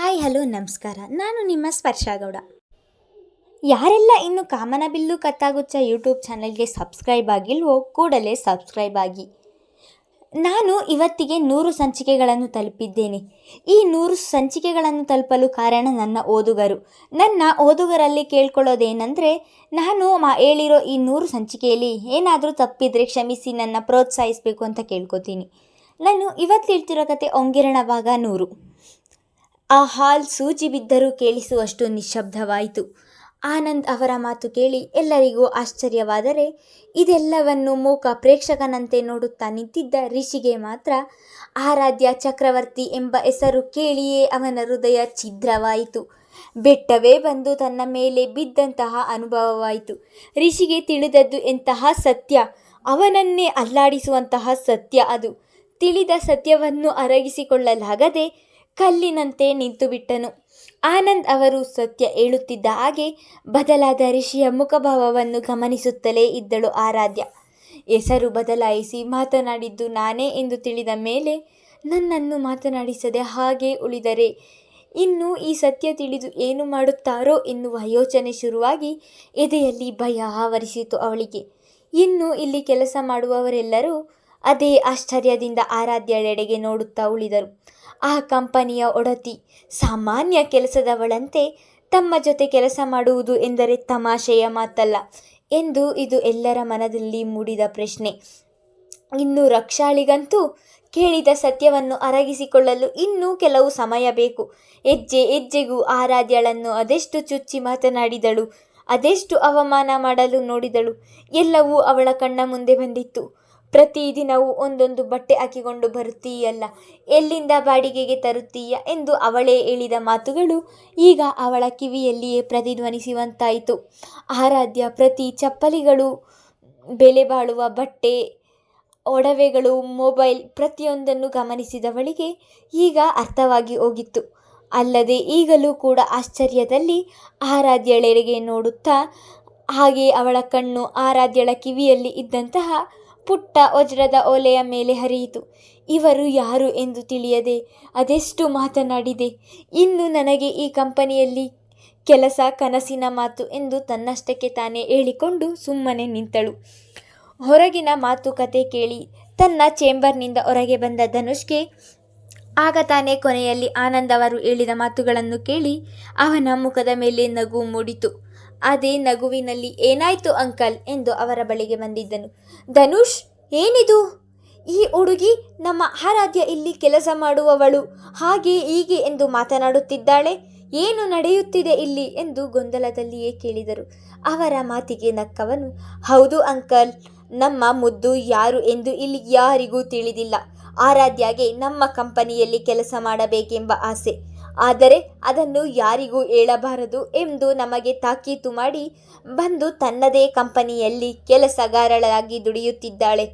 Hi, hello, ನಮಸ್ಕಾರ. ನಾನು ನಿಮ್ಮ ಸ್ಪರ್ಶ ಗೌಡ. ಯಾರೆಲ್ಲ ಇನ್ನು ಕಾಮನಬಿಲ್ಲು ಕತ್ತಾಗುಚ್ಚ ಯೂಟ್ಯೂಬ್ ಚಾನಲ್ಗೆ ಸಬ್ಸ್ಕ್ರೈಬ್ ಆಗಿಲ್ವೋ, ಕೂಡಲೇ ಸಬ್ಸ್ಕ್ರೈಬ್ ಆಗಿ. ನಾನು ಇವತ್ತಿಗೆ ನೂರು ಸಂಚಿಕೆಗಳನ್ನು ತಲುಪಿದ್ದೇನೆ. ಈ ನೂರು ಸಂಚಿಕೆಗಳನ್ನು ತಲುಪಲು ಕಾರಣ ನನ್ನ ಓದುಗರು. ನನ್ನ ಓದುಗರಲ್ಲಿ ಕೇಳ್ಕೊಳ್ಳೋದೇನೆಂದರೆ, ನಾನು ಮಾ ಹೇಳಿರೋ ಈ ನೂರು ಸಂಚಿಕೆಯಲ್ಲಿ ಏನಾದರೂ ತಪ್ಪಿದರೆ ಕ್ಷಮಿಸಿ, ನನ್ನ ಪ್ರೋತ್ಸಾಹಿಸಬೇಕು ಅಂತ ಕೇಳ್ಕೊತೀನಿ. ನಾನು ಇವತ್ತು ಹೇಳ್ತಿರೋ ಕತೆ ಒಂಗಿರಣ ಭಾಗ ನೂರು. ಆ ಹಾಲ್ ಸೂಜಿ ಬಿದ್ದರೂ ಕೇಳಿಸುವಷ್ಟು ನಿಶ್ಶಬ್ದವಾಯಿತು. ಆನಂದ್ ಅವರ ಮಾತು ಕೇಳಿ ಎಲ್ಲರಿಗೂ ಆಶ್ಚರ್ಯವಾದರೆ, ಇದೆಲ್ಲವನ್ನು ಮೂಕ ಪ್ರೇಕ್ಷಕನಂತೆ ನೋಡುತ್ತಾ ನಿಂತಿದ್ದ ರಿಷಿಗೆ ಮಾತ್ರ ಆರಾಧ್ಯ ಚಕ್ರವರ್ತಿ ಎಂಬ ಹೆಸರು ಕೇಳಿಯೇ ಅವನ ಹೃದಯ ಛಿದ್ರವಾಯಿತು. ಬೆಟ್ಟವೇ ಬಂದು ತನ್ನ ಮೇಲೆ ಬಿದ್ದಂತಹ ಅನುಭವವಾಯಿತು. ರಿಷಿಗೆ ತಿಳಿದದ್ದು ಎಂತಹ ಸತ್ಯ, ಅವನನ್ನೇ ಅಲ್ಲಾಡಿಸುವಂತಹ ಸತ್ಯ ಅದು. ತಿಳಿದ ಸತ್ಯವನ್ನು ಅರಗಿಸಿಕೊಳ್ಳಲಾಗದೆ ಕಲ್ಲಿನಂತೆ ನಿಂತುಬಿಟ್ಟನು. ಆನಂದ್ ಅವರು ಸತ್ಯ ಹೇಳುತ್ತಿದ್ದ ಹಾಗೆ ಬದಲಾದ ಋಷಿಯ ಮುಖಭಾವವನ್ನು ಗಮನಿಸುತ್ತಲೇ ಇದ್ದಳು ಆರಾಧ್ಯ. ಹೆಸರು ಬದಲಾಯಿಸಿ ಮಾತನಾಡಿದ್ದು ನಾನೇ ಎಂದು ತಿಳಿದ ಮೇಲೆ, ನನ್ನನ್ನು ಮಾತನಾಡಿಸದೆ ಹಾಗೆ ಉಳಿದರೆ ಇನ್ನು ಈ ಸತ್ಯ ತಿಳಿದು ಏನು ಮಾಡುತ್ತಾರೋ ಎನ್ನುವ ಯೋಚನೆ ಶುರುವಾಗಿ ಎದೆಯಲ್ಲಿ ಭಯ ಆವರಿಸಿತು ಅವಳಿಗೆ. ಇನ್ನು ಇಲ್ಲಿ ಕೆಲಸ ಮಾಡುವವರೆಲ್ಲರೂ ಅದೇ ಆಶ್ಚರ್ಯದಿಂದ ಆರಾಧ್ಯಳೆಡೆಗೆ ನೋಡುತ್ತಾ ಉಳಿದರು. ಆ ಕಂಪನಿಯ ಒಡತಿ. ಸಾಮಾನ್ಯ ಕೆಲಸದವಳಂತೆ ತಮ್ಮ ಜೊತೆ ಕೆಲಸ ಮಾಡುವುದು ಎಂದರೆ ತಮಾಷೆಯ ಮಾತಲ್ಲ ಎಂದು ಇದು ಎಲ್ಲರ ಮನದಲ್ಲಿ ಮೂಡಿದ ಪ್ರಶ್ನೆ. ಇನ್ನು ರಕ್ಷಾಳಿಗಂತೂ ಕೇಳಿದ ಸತ್ಯವನ್ನು ಅರಗಿಸಿಕೊಳ್ಳಲು ಇನ್ನೂ ಕೆಲವು ಸಮಯ ಬೇಕು. ಹೆಜ್ಜೆ ಹೆಜ್ಜೆಗೂ ಆರಾಧ್ಯಳನ್ನು ಅದೆಷ್ಟು ಚುಚ್ಚಿ ಮಾತನಾಡಿದಳು, ಅದೆಷ್ಟು ಅವಮಾನ ಮಾಡಲು ನೋಡಿದಳು, ಎಲ್ಲವೂ ಅವಳ ಕಣ್ಣ ಮುಂದೆ ಬಂದಿತ್ತು. ಪ್ರತಿದಿನವೂ ಒಂದೊಂದು ಬಟ್ಟೆ ಹಾಕಿಕೊಂಡು ಬರುತ್ತೀಯಲ್ಲ? ಎಲ್ಲಿಂದ ಬಾಡಿಗೆಗೆ ತರುತ್ತೀಯ? ಎಂದು ಅವಳೇ ಹೇಳಿದ ಮಾತುಗಳು ಈಗ ಅವಳ ಕಿವಿಯಲ್ಲಿಯೇ ಪ್ರತಿಧ್ವನಿಸುವಂತಾಯಿತು. ಆರಾಧ್ಯ, ಪ್ರತಿ ಚಪ್ಪಲಿಗಳು, ಬೆಲೆ ಬಾಳುವ ಬಟ್ಟೆ, ಒಡವೆಗಳು, ಮೊಬೈಲ್ ಪ್ರತಿಯೊಂದನ್ನು ಗಮನಿಸಿದವಳಿಗೆ ಈಗ ಅರ್ಥವಾಗಿ ಹೋಗಿತ್ತು. ಅಲ್ಲದೆ ಈಗಲೂ ಕೂಡ ಆಶ್ಚರ್ಯದಲ್ಲಿ ಆರಾಧ್ಯಳೆಡೆಗೆ ನೋಡುತ್ತಾ ಹಾಗೆ ಅವಳ ಕಣ್ಣು ಆರಾಧ್ಯಳ ಕಿವಿಯಲ್ಲಿ ಇದ್ದಂತಹ ಪುಟ್ಟ ವಜ್ರದ ಓಲೆಯ ಮೇಲೆ ಹರಿಯಿತು. ಇವರು ಯಾರು ಎಂದು ತಿಳಿಯದೆ ಅದೆಷ್ಟು ಮಾತನಾಡಿದೆ? ಇನ್ನು ನನಗೆ ಈ ಕಂಪನಿಯಲ್ಲಿ ಕೆಲಸ ಕನಸಿನ ಮಾತು ಎಂದು ತನ್ನಷ್ಟಕ್ಕೆ ತಾನೇ ಹೇಳಿಕೊಂಡು ಸುಮ್ಮನೆ ನಿಂತಳು. ಹೊರಗಿನ ಮಾತುಕತೆ ಕೇಳಿ ತನ್ನ ಚೇಂಬರ್ನಿಂದ ಹೊರಗೆ ಬಂದ ಧನುಷ್ಗೆ ಆಗ ತಾನೇ ಕೊನೆಯಲ್ಲಿ ಆನಂದ್ ಅವರು ಹೇಳಿದ ಮಾತುಗಳನ್ನು ಕೇಳಿ ಅವನ ಮುಖದ ಮೇಲೆ ನಗು ಮೂಡಿತು. ಅದೇ ನಗುವಿನಲ್ಲಿ ಏನಾಯ್ತು ಅಂಕಲ್? ಎಂದು ಅವರ ಬಳಿಗೆ ಬಂದಿದ್ದನು. ಧನುಷ್, ಏನಿದು? ಈ ಹುಡುಗಿ ನಮ್ಮ ಆರಾಧ್ಯ ಇಲ್ಲಿ ಕೆಲಸ ಮಾಡುವವಳು. ಹಾಗೆ ಹೀಗೆ ಎಂದು ಮಾತನಾಡುತ್ತಿದ್ದಾಳೆ. ಏನು ನಡೆಯುತ್ತಿದೆ ಇಲ್ಲಿ? ಎಂದು ಗೊಂದಲದಲ್ಲಿಯೇ ಕೇಳಿದರು. ಅವರ ಮಾತಿಗೆ ನಕ್ಕವನು, ಹೌದು ಅಂಕಲ್, ನಮ್ಮ ಮುದ್ದು ಯಾರು ಎಂದು ಇಲ್ಲಿ ಯಾರಿಗೂ ತಿಳಿದಿಲ್ಲ. ಆರಾಧ್ಯಗೆ ನಮ್ಮ ಕಂಪನಿಯಲ್ಲಿ ಕೆಲಸ ಮಾಡಬೇಕೆಂಬ ಆಸೆ. ಆದರೆ ಅದನ್ನು ಯಾರಿಗೂ ಹೇಳಬಾರದು ಎಂದು ನಮಗೆ ತಾಕೀತು ಮಾಡಿ ಬಂದು ತನ್ನದೇ ಕಂಪನಿಯಲ್ಲಿ ಕೆಲಸಗಾರಳಾಗಿ ದುಡಿಯುತ್ತಿದ್ದಾಳೆ.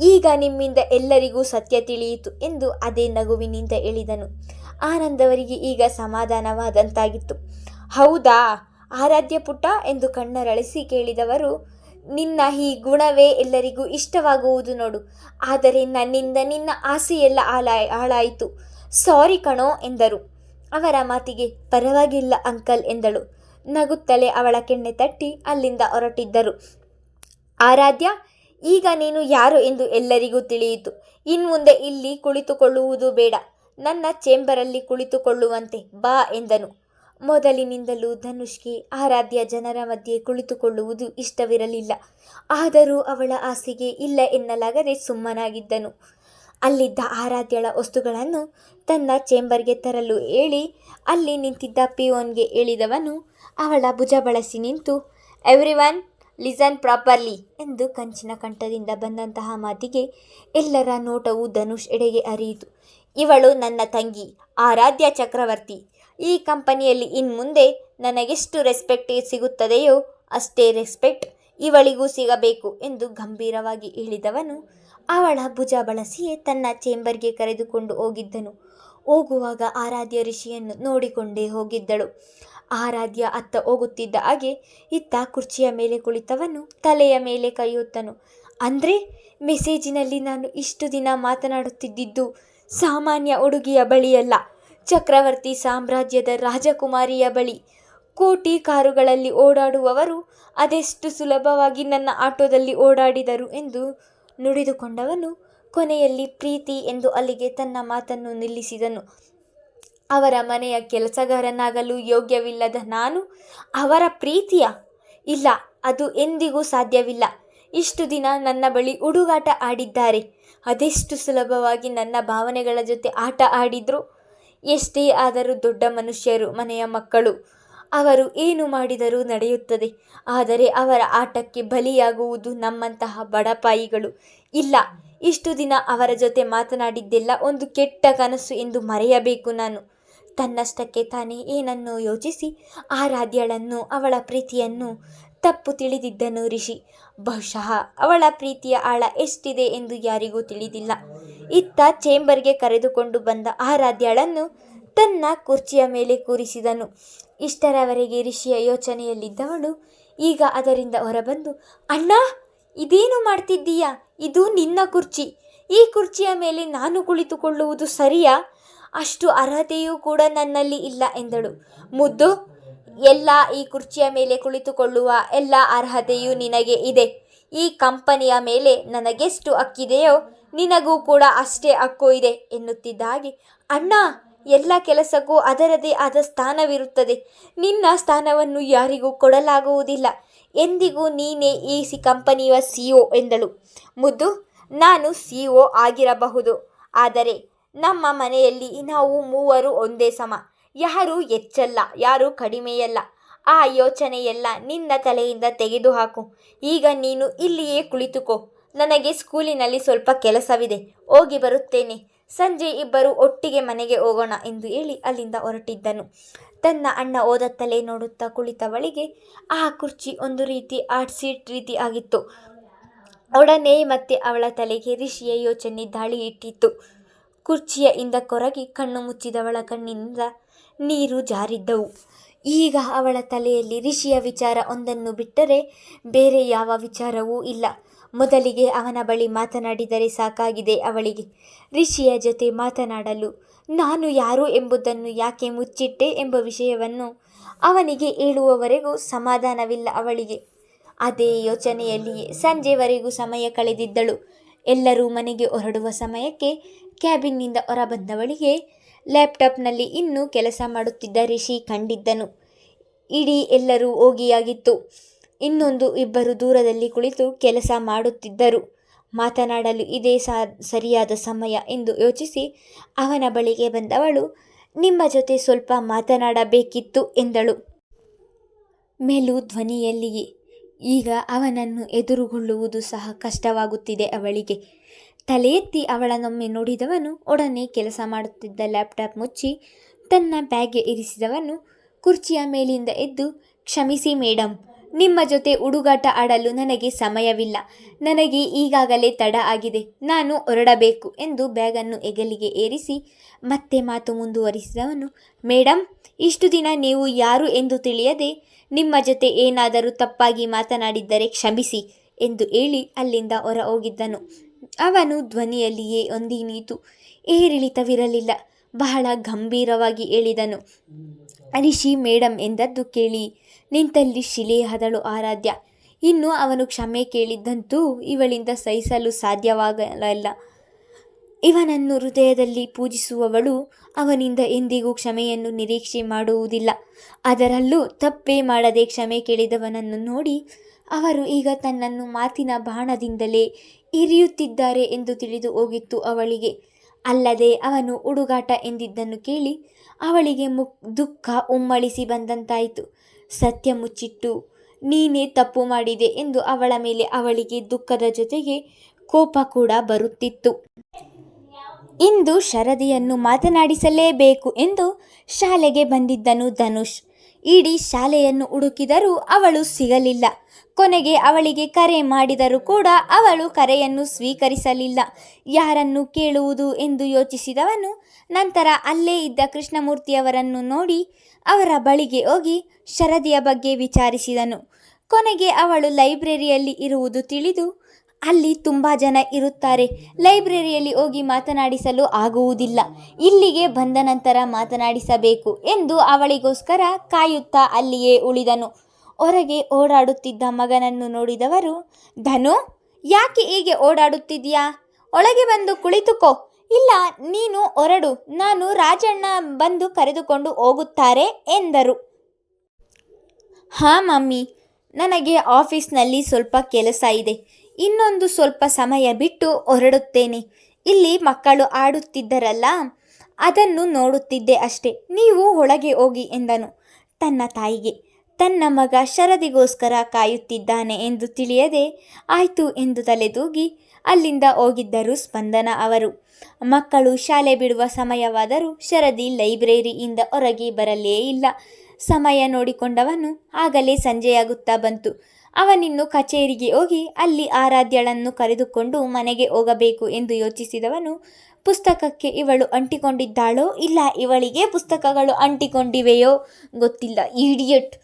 ಈಗ ನಿಮ್ಮಿಂದ ಎಲ್ಲರಿಗೂ ಸತ್ಯ ತಿಳಿಯಿತು ಎಂದು ಅದೇ ನಗುವಿನಿಂದ ಹೇಳಿದನು. ಆನಂದವರಿಗೆ ಈಗ ಸಮಾಧಾನವಾದಂತಾಗಿತ್ತು. ಹೌದಾ? ಆರಾಧ್ಯ ಪುಟ್ಟ ಎಂದು ಕಣ್ಣರಳಿಸಿ ಕೇಳಿದವರು, ನಿನ್ನ ಈ ಗುಣವೇ ಎಲ್ಲರಿಗೂ ಇಷ್ಟವಾಗುವುದು ನೋಡು. ಆದರೆ ನನ್ನಿಂದ ನಿನ್ನ ಆಸೆಯೆಲ್ಲ ಹಾಳಾಯ್ ಹಾಳಾಯಿತು. ಸಾರಿ ಕಣೋ ಎಂದರು. ಅವರ ಮಾತಿಗೆ ಪರವಾಗಿಲ್ಲ, ಅಂಕಲ್ ಎಂದಳು. ನಗುತ್ತಲೇ ಅವಳ ಕೆಣ್ಣೆ ತಟ್ಟಿ ಅಲ್ಲಿಂದ ಹೊರಟಿದ್ದರು. ಆರಾಧ್ಯ, ಈಗ ನೀನು ಯಾರು ಎಂದು ಎಲ್ಲರಿಗೂ ತಿಳಿಯಿತು. ಇನ್ಮುಂದೆ ಇಲ್ಲಿ ಕುಳಿತುಕೊಳ್ಳುವುದು ಬೇಡ. ನನ್ನ ಚೇಂಬರಲ್ಲಿ ಕುಳಿತುಕೊಳ್ಳುವಂತೆ ಬಾ ಎಂದನು. ಮೊದಲಿನಿಂದಲೂ ಧನುಷ್ಗೆ ಆರಾಧ್ಯ ಜನರ ಮಧ್ಯೆ ಕುಳಿತುಕೊಳ್ಳುವುದು ಇಷ್ಟವಿರಲಿಲ್ಲ. ಆದರೂ ಅವಳ ಆಸೆಗೆ ಇಲ್ಲ ಎನ್ನಲಾಗದೆ ಸುಮ್ಮನಾಗಿದ್ದನು. ಅಲ್ಲಿದ್ದ ಆರಾಧ್ಯಳ ವಸ್ತುಗಳನ್ನು ತನ್ನ ಚೇಂಬರ್ಗೆ ತರಲು ಹೇಳಿ ಅಲ್ಲಿ ನಿಂತಿದ್ದ ಪಿಯೋನ್ಗೆ ಹೇಳಿದವನು, ಅವಳ ಭುಜ ಬಳಸಿ ನಿಂತು ಎವ್ರಿ ಒನ್ ಲಿಸನ್ ಪ್ರಾಪರ್ಲಿ ಎಂದು ಕಂಚಿನ ಕಂಠದಿಂದ ಬಂದಂತಹ ಮಾತಿಗೆ ಎಲ್ಲರ ನೋಟವು ಧನುಷ್ ಎಡೆಗೆ ಅರಿಯಿತು. ಇವಳು ನನ್ನ ತಂಗಿ, ಆರಾಧ್ಯ ಚಕ್ರವರ್ತಿ. ಈ ಕಂಪನಿಯಲ್ಲಿ ಇನ್ಮುಂದೆ ನನಗೆಷ್ಟು ರೆಸ್ಪೆಕ್ಟ್ ಸಿಗುತ್ತದೆಯೋ ಅಷ್ಟೇ ರೆಸ್ಪೆಕ್ಟ್ ಇವಳಿಗೂ ಸಿಗಬೇಕು ಎಂದು ಗಂಭೀರವಾಗಿ ಹೇಳಿದವನು ಅವಳ ಭುಜ ಬಳಸಿಯೇ ತನ್ನ ಚೇಂಬರ್ಗೆ ಕರೆದುಕೊಂಡು ಹೋಗಿದ್ದನು. ಹೋಗುವಾಗ ಆರಾಧ್ಯ ಋಷಿಯನ್ನು ನೋಡಿಕೊಂಡೇ ಹೋಗಿದ್ದಳು. ಆರಾಧ್ಯ ಅತ್ತ ಹೋಗುತ್ತಿದ್ದ ಹಾಗೆ ಇತ್ತ ಕುರ್ಚಿಯ ಮೇಲೆ ಕುಳಿತವನು ತಲೆಯ ಮೇಲೆ ಕೈಯೊತ್ತನು. ಅಂದರೆ ಮೆಸೇಜಿನಲ್ಲಿ ನಾನು ಇಷ್ಟು ದಿನ ಮಾತನಾಡುತ್ತಿದ್ದಿದ್ದು ಸಾಮಾನ್ಯ ಹುಡುಗಿಯ ಬಳಿಯಲ್ಲ, ಚಕ್ರವರ್ತಿ ಸಾಮ್ರಾಜ್ಯದ ರಾಜಕುಮಾರಿಯ ಬಳಿ. ಕೋಟಿ ಕಾರುಗಳಲ್ಲಿ ಓಡಾಡುವವರು ಅದೆಷ್ಟು ಸುಲಭವಾಗಿ ನನ್ನ ಆಟೋದಲ್ಲಿ ಓಡಾಡಿದರು ಎಂದು ನುಡಿದುಕೊಂಡವನು ಕೊನೆಯಲ್ಲಿ ಪ್ರೀತಿ ಎಂದು ಅಲ್ಲಿಗೆ ತನ್ನ ಮಾತನ್ನು ನಿಲ್ಲಿಸಿದನು. ಅವರ ಮನೆಯ ಕೆಲಸಗಾರನಾಗಲು ಯೋಗ್ಯವಿಲ್ಲದ ನಾನು ಅವರ ಪ್ರೀತಿಯ? ಇಲ್ಲ, ಅದು ಎಂದಿಗೂ ಸಾಧ್ಯವಿಲ್ಲ. ಇಷ್ಟು ದಿನ ನನ್ನ ಬಳಿ ಹುಡುಗಾಟ ಆಡಿದ್ದಾರೆ. ಅದೆಷ್ಟು ಸುಲಭವಾಗಿ ನನ್ನ ಭಾವನೆಗಳ ಜೊತೆ ಆಟ ಆಡಿದ್ರು? ಎಷ್ಟೇ ಆದರೂ ದೊಡ್ಡ ಮನುಷ್ಯರು ಮನೆಯ ಮಕ್ಕಳು. ಅವರು ಏನು ಮಾಡಿದರೂ ನಡೆಯುತ್ತದೆ. ಆದರೆ ಅವರ ಆಟಕ್ಕೆ ಬಲಿಯಾಗುವುದು ನಮ್ಮಂತಹ ಬಡಪಾಯಿಗಳು. ಇಲ್ಲ, ಇಷ್ಟು ದಿನ ಅವರ ಜೊತೆ ಮಾತನಾಡಿದ್ದೆಲ್ಲ ಒಂದು ಕೆಟ್ಟ ಕನಸು ಎಂದು ಮರೆಯಬೇಕು ನಾನು. ತನ್ನಷ್ಟಕ್ಕೆ ತಾನೇ ಏನನ್ನೋ ಯೋಚಿಸಿ ಆರಾಧ್ಯಳನ್ನು, ಅವಳ ಪ್ರೀತಿಯನ್ನು ತಪ್ಪು ತಿಳಿದಿದ್ದನು ರಿಷಿ. ಬಹುಶಃ ಅವಳ ಪ್ರೀತಿಯ ಆಳ ಎಷ್ಟಿದೆ ಎಂದು ಯಾರಿಗೂ ತಿಳಿದಿಲ್ಲ. ಇತ್ತ ಚೇಂಬರ್ಗೆ ಕರೆದುಕೊಂಡು ಬಂದ ಆರಾಧ್ಯಳನ್ನು ತನ್ನ ಕುರ್ಚಿಯ ಮೇಲೆ ಕೂರಿಸಿದನು. ಇಷ್ಟರವರೆಗೆ ಋಷಿಯ ಯೋಚನೆಯಲ್ಲಿದ್ದವಳು ಈಗ ಅದರಿಂದ ಹೊರಬಂದು, ಅಣ್ಣ, ಇದೇನು ಮಾಡ್ತಿದ್ದೀಯಾ? ಇದು ನಿನ್ನ ಕುರ್ಚಿ. ಈ ಕುರ್ಚಿಯ ಮೇಲೆ ನಾನು ಕುಳಿತುಕೊಳ್ಳುವುದು ಸರಿಯಾ? ಅಷ್ಟು ಅರ್ಹತೆಯೂ ಕೂಡ ನನ್ನಲ್ಲಿ ಇಲ್ಲ ಎಂದಳು. ಮುದ್ದು, ಎಲ್ಲ ಈ ಕುರ್ಚಿಯ ಮೇಲೆ ಕುಳಿತುಕೊಳ್ಳುವ ಎಲ್ಲ ಅರ್ಹತೆಯೂ ನಿನಗೆ ಇದೆ. ಈ ಕಂಪನಿಯ ಮೇಲೆ ನನಗೆಷ್ಟು ಹಕ್ಕಿದೆಯೋ, ನಿನಗೂ ಕೂಡ ಅಷ್ಟೇ ಹಕ್ಕು ಇದೆ ಎನ್ನುತ್ತಿದ್ದ ಹಾಗೆ, ಅಣ್ಣ ಎಲ್ಲ ಕೆಲಸಕ್ಕೂ ಅದರದೇ ಆದ ಸ್ಥಾನವಿರುತ್ತದೆ. ನಿನ್ನ ಸ್ಥಾನವನ್ನು ಯಾರಿಗೂ ಕೊಡಲಾಗುವುದಿಲ್ಲ. ಎಂದಿಗೂ ನೀನೇ ಈ ಸಿ ಕಂಪನಿಯ ಸಿ ಒ ಎಂದಳು. ಮುದ್ದು, ನಾನು ಸಿ ಆಗಿರಬಹುದು. ಆದರೆ, ನಮ್ಮ ಮನೆಯಲ್ಲಿ ನಾವು ಮೂವರು ಒಂದೇ ಸಮ. ಯಾರು ಹೆಚ್ಚಲ್ಲ, ಯಾರೂ ಕಡಿಮೆಯಲ್ಲ. ಆ ಯೋಚನೆಯೆಲ್ಲ ನಿನ್ನ ತಲೆಯಿಂದ ತೆಗೆದುಹಾಕು. ಈಗ ನೀನು ಇಲ್ಲಿಯೇ ಕುಳಿತುಕೋ. ನನಗೆ ಸ್ಕೂಲಿನಲ್ಲಿ ಸ್ವಲ್ಪ ಕೆಲಸವಿದೆ. ಹೋಗಿ ಬರುತ್ತೇನೆ. ಸಂಜೆ ಇಬ್ಬರು ಒಟ್ಟಿಗೆ ಮನೆಗೆ ಹೋಗೋಣ ಎಂದು ಹೇಳಿ ಅಲ್ಲಿಂದ ಹೊರಟಿದ್ದನು. ತನ್ನ ಅಣ್ಣ ಓದತ್ತಲೇ ನೋಡುತ್ತಾ ಕುಳಿತವಳಿಗೆ ಆ ಕುರ್ಚಿ ಒಂದು ರೀತಿ ಆರ್ಟ್ ಸೀಟ್ ರೀತಿ ಆಗಿತ್ತು. ಒಡನೆ ಮತ್ತೆ ಅವಳ ತಲೆಗೆ ರಿಷಿಯ ಯೋಚನೆ ದಾಳಿ ಇಟ್ಟಿತ್ತು. ಕುರ್ಚಿಯ ಕೊರಗಿ ಕಣ್ಣು ಮುಚ್ಚಿದವಳ ಕಣ್ಣಿನಿಂದ ನೀರು ಜಾರಿದ್ದವು. ಈಗ ಅವಳ ತಲೆಯಲ್ಲಿ ರಿಷಿಯ ವಿಚಾರ ಒಂದನ್ನು ಬಿಟ್ಟರೆ ಬೇರೆ ಯಾವ ವಿಚಾರವೂ ಇಲ್ಲ. ಮೊದಲಿಗೆ ಅವನ ಬಳಿ ಮಾತನಾಡಿದರೆ ಸಾಕಾಗಿದೆ ಅವಳಿಗೆ. ರಿಷಿಯ ಜೊತೆ ಮಾತನಾಡಲು ನಾನು ಯಾರು ಎಂಬುದನ್ನು ಯಾಕೆ ಮುಚ್ಚಿಟ್ಟೆ ಎಂಬ ವಿಷಯವನ್ನು ಅವನಿಗೆ ಹೇಳುವವರೆಗೂ ಸಮಾಧಾನವಿಲ್ಲ ಅವಳಿಗೆ. ಅದೇ ಯೋಚನೆಯಲ್ಲಿಯೇ ಸಂಜೆವರೆಗೂ ಸಮಯ ಕಳೆದಿದ್ದಳು. ಎಲ್ಲರೂ ಮನೆಗೆ ಹೊರಡುವ ಸಮಯಕ್ಕೆ ಕ್ಯಾಬಿನ್ನಿಂದ ಹೊರಬಂದವಳಿಗೆ ಲ್ಯಾಪ್ಟಾಪ್ನಲ್ಲಿ ಇನ್ನೂ ಕೆಲಸ ಮಾಡುತ್ತಿದ್ದ ರಿಷಿ ಕಂಡಿದ್ದನು. ಇಡೀ ಎಲ್ಲರೂ ಹೋಗಿಯಾಗಿತ್ತು. ಇನ್ನೊಂದು ಇಬ್ಬರು ದೂರದಲ್ಲಿ ಕುಳಿತು ಕೆಲಸ ಮಾಡುತ್ತಿದ್ದರು. ಮಾತನಾಡಲು ಇದೇ ಸಾ, ಸರಿಯಾದ ಸಮಯ ಎಂದು ಯೋಚಿಸಿ ಅವನ ಬಳಿಗೆ ಬಂದವಳು, ನಿಮ್ಮ ಜೊತೆ ಸ್ವಲ್ಪ ಮಾತನಾಡಬೇಕಿತ್ತು, ಎಂದಳು. ಮೇಲು ಧ್ವನಿಯಲ್ಲಿಯೇ. ಈಗ ಅವನನ್ನು ಎದುರುಗೊಳ್ಳುವುದು ಸಹ ಕಷ್ಟವಾಗುತ್ತಿದೆ ಅವಳಿಗೆ. ತಲೆ ಎತ್ತಿ ಅವಳನ್ನೊಮ್ಮೆ ನೋಡಿದವನು ಒಡನೆ ಕೆಲಸ ಮಾಡುತ್ತಿದ್ದ ಲ್ಯಾಪ್ಟಾಪ್ ಮುಚ್ಚಿ ತನ್ನ ಬ್ಯಾಗ್ಗೆ ಇರಿಸಿದವನು, ಕುರ್ಚಿಯ ಮೇಲಿಂದ ಎದ್ದು, ಕ್ಷಮಿಸಿ ಮೇಡಮ್ ನಿಮ್ಮ ಜೊತೆ ಹುಡುಗಾಟ ಆಡಲು ನನಗೆ ಸಮಯವಿಲ್ಲ. ನನಗೆ ಈಗಾಗಲೇ ತಡ ಆಗಿದೆ. ನಾನು ಹೊರಡಬೇಕು ಎಂದು ಬ್ಯಾಗನ್ನು ಹೆಗಲಿಗೆ ಏರಿಸಿ, ಮತ್ತೆ ಮಾತು ಮುಂದುವರಿಸಿದವನು ಮೇಡಮ್ ಇಷ್ಟು ದಿನ ನೀವು ಯಾರು ಎಂದು ತಿಳಿಯದೆ ನಿಮ್ಮ ಜೊತೆ ಏನಾದರೂ ತಪ್ಪಾಗಿ ಮಾತನಾಡಿದ್ದರೆ ಕ್ಷಮಿಸಿ ಎಂದು ಹೇಳಿ ಅಲ್ಲಿಂದ ಹೊರ ಹೋಗಿದ್ದನು ಅವನು ಧ್ವನಿಯಲ್ಲಿಯೇ ಒಂದಿನೀತು ಏರಿಳಿತವಿರಲಿಲ್ಲ ಬಹಳ ಗಂಭೀರವಾಗಿ ಹೇಳಿದನು. ರಿಷಿ ಮೇಡಮ್ ಎಂದದ್ದು ಕೇಳಿ. ನಿಂತಲ್ಲಿ ಶಿಲೆ ಹದಳು ಆರಾಧ್ಯ. ಇನ್ನು ಅವನು ಕ್ಷಮೆ ಕೇಳಿದ್ದಂತೂ ಇವಳಿಂದ ಸಹಿಸಲು ಸಾಧ್ಯವಾಗಲಿಲ್ಲ. ಇವನನ್ನು ಹೃದಯದಲ್ಲಿ ಪೂಜಿಸುವವಳು ಅವನಿಂದ ಎಂದಿಗೂ ಕ್ಷಮೆಯನ್ನು ನಿರೀಕ್ಷೆ ಮಾಡುವುದಿಲ್ಲ. ಅದರಲ್ಲೂ ತಪ್ಪೇ ಮಾಡದೆ ಕ್ಷಮೆ ಕೇಳಿದವನನ್ನು ನೋಡಿ ಅವರು ಈಗ ತನ್ನನ್ನು ಮಾತಿನ ಬಾಣದಿಂದಲೇ ಇರಿಯುತ್ತಿದ್ದಾರೆ ಎಂದು ತಿಳಿದು ಹೋಗಿತ್ತು ಅವಳಿಗೆ. ಅಲ್ಲದೆ ಅವನು ಹುಡುಗಾಟ ಎಂದಿದ್ದನ್ನು ಕೇಳಿ ಅವಳಿಗೆ ಮುಕ್ ದುಃಖ ಉಮ್ಮಳಿಸಿ ಬಂದಂತಾಯಿತು. ಸತ್ಯ ಮುಚ್ಚಿಟ್ಟು, ನೀನೇ ತಪ್ಪು ಮಾಡಿದೆ ಎಂದು ಅವಳ ಮೇಲೆ ಅವಳಿಗೆ ದುಃಖದ ಜೊತೆಗೆ ಕೋಪ ಕೂಡ ಬರುತ್ತಿತ್ತು. ಇಂದು ಶರದಿಯನ್ನು ಮಾತನಾಡಿಸಲೇಬೇಕು ಎಂದು ಶಾಲೆಗೆ ಬಂದಿದ್ದನು ಧನುಷ್. ಇಡೀ ಶಾಲೆಯನ್ನು ಹುಡುಕಿದರೂ ಅವಳು ಸಿಗಲಿಲ್ಲ. ಕೊನೆಗೆ ಅವಳಿಗೆ ಕರೆ ಮಾಡಿದರೂ ಕೂಡ ಅವಳು ಕರೆಯನ್ನು ಸ್ವೀಕರಿಸಲಿಲ್ಲ. ಯಾರನ್ನು ಕೇಳುವುದು ಎಂದು ಯೋಚಿಸಿದವನು ನಂತರ ಅಲ್ಲೇ ಇದ್ದ ಕೃಷ್ಣಮೂರ್ತಿಯವರನ್ನು ನೋಡಿ ಅವರ ಬಳಿಗೆ ಹೋಗಿ ಶರದಿಯ ಬಗ್ಗೆ ವಿಚಾರಿಸಿದನು. ಕೊನೆಗೆ ಅವಳು ಲೈಬ್ರರಿಯಲ್ಲಿ ಇರುವುದು ತಿಳಿದು ಅಲ್ಲಿ ತುಂಬ ಜನ ಇರುತ್ತಾರೆ. ಲೈಬ್ರರಿಯಲ್ಲಿ ಹೋಗಿ ಮಾತನಾಡಿಸಲು ಆಗುವುದಿಲ್ಲ. ಇಲ್ಲಿಗೆ ಬಂದ ನಂತರ ಮಾತನಾಡಿಸಬೇಕು ಎಂದು ಅವಳಿಗೋಸ್ಕರ ಕಾಯುತ್ತಾ ಅಲ್ಲಿಯೇ ಉಳಿದನು. ಹೊರಗೆ ಓಡಾಡುತ್ತಿದ್ದ ಮಗನನ್ನು ನೋಡಿದವರು, ಧನು, ಯಾಕೆ ಹೀಗೆ ಓಡಾಡುತ್ತಿದ್ಯಾ ಒಳಗೆ ಬಂದು ಕುಳಿತುಕೋ. ಇಲ್ಲ, ನೀನು ಹೊರಡು. ನಾನು ರಾಜಣ್ಣ ಬಂದು ಕರೆದುಕೊಂಡು ಹೋಗುತ್ತಾರೆ ಎಂದರು. ಹಾಂ, ಮಮ್ಮಿ. ನನಗೆ ಆಫೀಸ್ನಲ್ಲಿ ಸ್ವಲ್ಪ ಕೆಲಸ ಇದೆ. ಇನ್ನೊಂದು ಸ್ವಲ್ಪ ಸಮಯ ಬಿಟ್ಟು ಹೊರಡುತ್ತೇನೆ. ಇಲ್ಲಿ ಮಕ್ಕಳು ಆಡುತ್ತಿದ್ದರಲ್ಲ, ಅದನ್ನು ನೋಡುತ್ತಿದ್ದೆ ಅಷ್ಟೇ. ನೀವು ಒಳಗೆ ಹೋಗಿ ಎಂದನು. ತನ್ನ ತಾಯಿಗೆ. ತನ್ನ ಮಗ ಶರದಿಗೋಸ್ಕರ ಕಾಯುತ್ತಿದ್ದಾನೆ ಎಂದು ತಿಳಿಯದೆ ಆಯಿತು ಎಂದು ತಲೆದೂಗಿ ಅಲ್ಲಿಂದ ಹೋಗಿದ್ದರು ಸ್ಪಂದನ ಅವರು. ಮಕ್ಕಳು ಶಾಲೆ ಬಿಡುವ ಸಮಯವಾದರೂ ಶರದಿ ಲೈಬ್ರರಿಯಿಂದ ಹೊರಗೆ ಬರಲೇ ಇಲ್ಲ. ಸಮಯ ನೋಡಿಕೊಂಡವನು ಆಗಲೇ ಸಂಜೆಯಾಗುತ್ತಾ ಬಂತು. ಅವನಿನ್ನು ಕಚೇರಿಗೆ ಹೋಗಿ ಅಲ್ಲಿ ಆರಾಧ್ಯಳನ್ನು ಕರೆದುಕೊಂಡು ಮನೆಗೆ ಹೋಗಬೇಕು ಎಂದು ಯೋಚಿಸಿದವನು, ಪುಸ್ತಕಕ್ಕೆ ಇವಳು ಅಂಟಿಕೊಂಡಿದ್ದಾಳೋ ಇಲ್ಲ ಇವಳಿಗೆ ಪುಸ್ತಕಗಳು ಅಂಟಿಕೊಂಡಿವೆಯೋ ಗೊತ್ತಿಲ್ಲ. ಈಡಿಯಟ್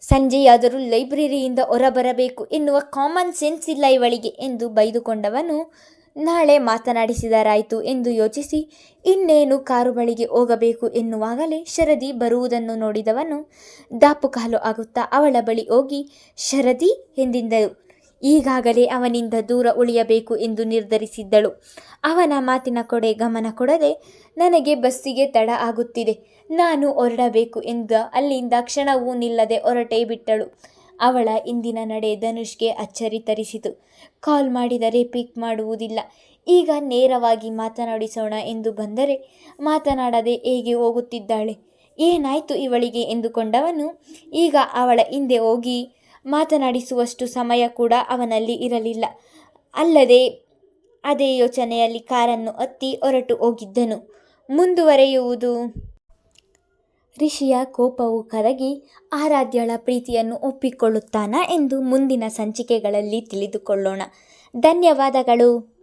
ಸಂಜೆಯಾದರೂ ಲೈಬ್ರರಿಯಿಂದ ಹೊರಬರಬೇಕು ಎನ್ನುವ ಕಾಮನ್ ಸೆನ್ಸ್ ಇಲ್ಲ ಇವಳಿಗೆ ಎಂದು ಬೈದುಕೊಂಡವನು ನಾಳೆ ಮಾತನಾಡಿಸಿದರಾಯಿತು ಎಂದು ಯೋಚಿಸಿ, ಇನ್ನೇನು ಕಾರು ಬಳಿಗೆ ಹೋಗಬೇಕು ಎನ್ನುವಾಗಲೇ ಶರದಿ ಬರುವುದನ್ನು ನೋಡಿದವನು ದಾಪುಕಾಲು ಆಗುತ್ತಾ ಅವಳ ಬಳಿ ಹೋಗಿ, ಶರದಿ ಎಂದಿದ್ದರು ಈಗಾಗಲೇ ಅವನಿಂದ ದೂರ ಉಳಿಯಬೇಕು ಎಂದು ನಿರ್ಧರಿಸಿದ್ದಳು. ಅವನ ಮಾತಿನ ಕೊಡೆ ಗಮನ ಕೊಡದೆ, ನನಗೆ ಬಸ್ಸಿಗೆ ತಡ ಆಗುತ್ತಿದೆ. ನಾನು ಹೊರಡಬೇಕು ಎಂದ ಅಲ್ಲಿಂದ ಕ್ಷಣವೂ ನಿಲ್ಲದೆ ಹೊರಟೇ ಬಿಟ್ಟಳು. ಅವಳ ಇಂದಿನ ನಡೆ ಧನುಷ್ಗೆ ಅಚ್ಚರಿ ತರಿಸಿತು. ಕಾಲ್ ಮಾಡಿದರೆ ಪಿಕ್ ಮಾಡುವುದಿಲ್ಲ. ಈಗ ನೇರವಾಗಿ ಮಾತನಾಡಿಸೋಣ ಎಂದು ಬಂದರೆ ಮಾತನಾಡದೆ ಹೇಗೆ ಹೋಗುತ್ತಿದ್ದಾಳೆ? ಏನಾಯಿತು ಇವಳಿಗೆ ಎಂದುಕೊಂಡವನು? ಈಗ ಅವಳ ಹಿಂದೆ ಹೋಗಿ ಮಾತನಾಡಿಸುವಷ್ಟು ಸಮಯ ಕೂಡ ಅವನಲ್ಲಿ ಇರಲಿಲ್ಲ. ಅಲ್ಲದೆ ಅದೇ ಯೋಚನೆಯಲ್ಲಿ ಕಾರನ್ನು ಹತ್ತಿ ಹೊರಟು ಹೋಗಿದ್ದನು. ಮುಂದುವರೆಯುವುದು ರಿಷಿಯ ಕೋಪವು ಕರಗಿ ಆರಾಧ್ಯಳ ಪ್ರೀತಿಯನ್ನು ಒಪ್ಪಿಕೊಳ್ಳುತ್ತಾನಾ ಎಂದು ಮುಂದಿನ ಸಂಚಿಕೆಗಳಲ್ಲಿ ತಿಳಿದುಕೊಳ್ಳೋಣ. ಧನ್ಯವಾದಗಳು.